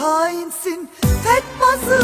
hainsin Fetbası